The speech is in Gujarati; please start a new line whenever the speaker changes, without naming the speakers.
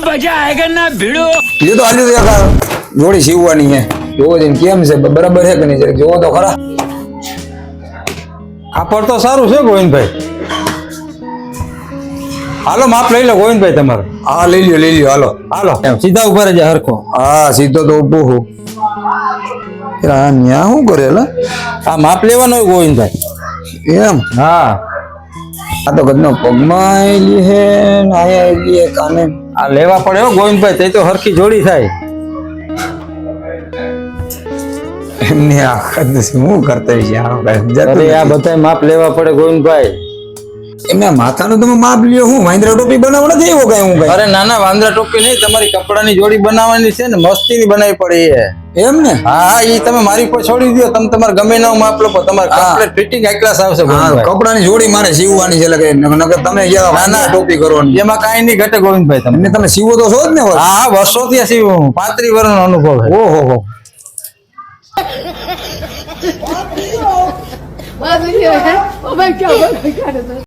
મજા આયગર ના ભીડો?
એ તો હાલી રહ્યા જોડી સીવવાની છે. જોવો જઈને કેમ છે બરાબર છે કે નહીં જરાક જોવો તો ખરા.
કાપડ તો સારું છે ગોવિંદભાઈ. હાલો માપ લઈ લો ગોવિંદભાઈ તમારો.
હા લઈ લ્યો લઈ લ્યો હાલો.
હાલો. સીધા ઊભા જ હરખો.
હા સીધો તો ઊભો હું આ ન્યા શું કરે
આ માપ લેવાનો હોય ગોવિંદભાઈ.
એમ?
હા.
આ તો કદનો પગમાં લી હે ને આયા લી કાને
આ લેવા પડે હો ગોવિંદભાઈ તે તો હરખી જોડી થાય.
એમની આખત શું કરતા છે? આ
બધા માપ લેવા પડે ગોવિંદભાઈ.
એમના માથાનું તમે માપ લ્યો હું વાંદરા ટોપી બનાવવા નથી એવો કઈ હું કઈ
અરે નાના વાંદરા ટોપી નહીં તમારી કપડાની જોડી બનાવવાની છે ને મસ્તીની બનાવી પડે એ
એમ ને
હા હા એ તમે મારી પર છોડી દો તમે તમારે ગમે નવું માપ લો તમારે
હા.
કમ્પ્લીટ ફિટિંગ હાઈ ક્લાસ આવશે
કપડાની જોડી મારે સીવવાની છે એટલે નકર તમે જ્યાં
ના, ના.
ટોપી કરવાની
એમાં કાંઈ નહીં ઘટે ગોવિંદભાઈ તમને
એમને તમે સીવો તો છો જ ને?
હા હા વર્ષોથી આ સીવું પાંત્રીસ વર્ષનો અનુભવ છે
ઓહો હો
Mas, menina, como é que é?